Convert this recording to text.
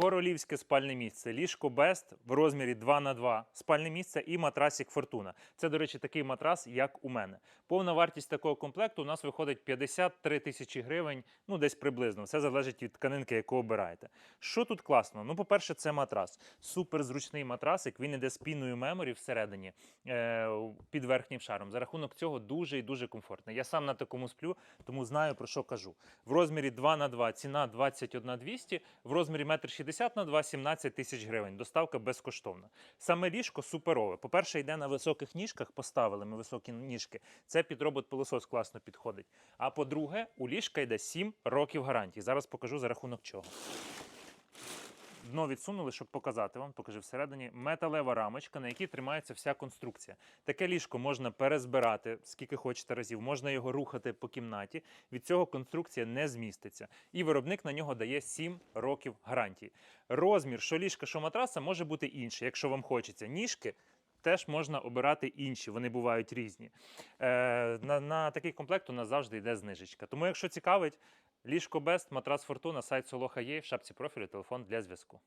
Королівське спальне місце, ліжко Бест в розмірі 2 на 2 спальне місце і матрасик Фортуна. Це, до речі, такий матрас, як у мене. Повна вартість такого комплекту у нас виходить 53 тисячі гривень, ну десь приблизно. Все залежить від тканинки, яку обираєте. Що тут класно? Ну, по-перше, це матрас. Супер зручний матрасик. Він іде з піною меморі всередині е, під верхнім шаром. За рахунок цього дуже і дуже комфортний. Я сам на такому сплю, тому знаю про що кажу. В розмірі 2 на 2 ціна 21 200, в розмірі 1,60 на 2 17 тисяч гривень. Доставка безкоштовна. Саме ліжко суперове. По-перше, йде на високих ніжках, поставили ми високі ніжки. Це під робот-пилосос класно підходить. А по-друге, у ліжка йде 7 років гарантії. Зараз покажу за рахунок чого. Дно відсунули, щоб показати вам, покажи всередині, металева рамочка, на якій тримається вся конструкція. Таке ліжко можна перезбирати скільки хочете разів, можна його рухати по кімнаті. Від цього конструкція не зміститься. І виробник на нього дає 7 років гарантії. Розмір, що ліжка, що матраса, може бути інший, якщо вам хочеться. Ніжки. Теж можна обирати інші, вони бувають різні. Е, на, на такий комплект у нас завжди йде знижечка. Тому, якщо цікавить, ліжко Бест, матрас Фортуна, сайт Солоха є, в шапці профілю, телефон для зв'язку.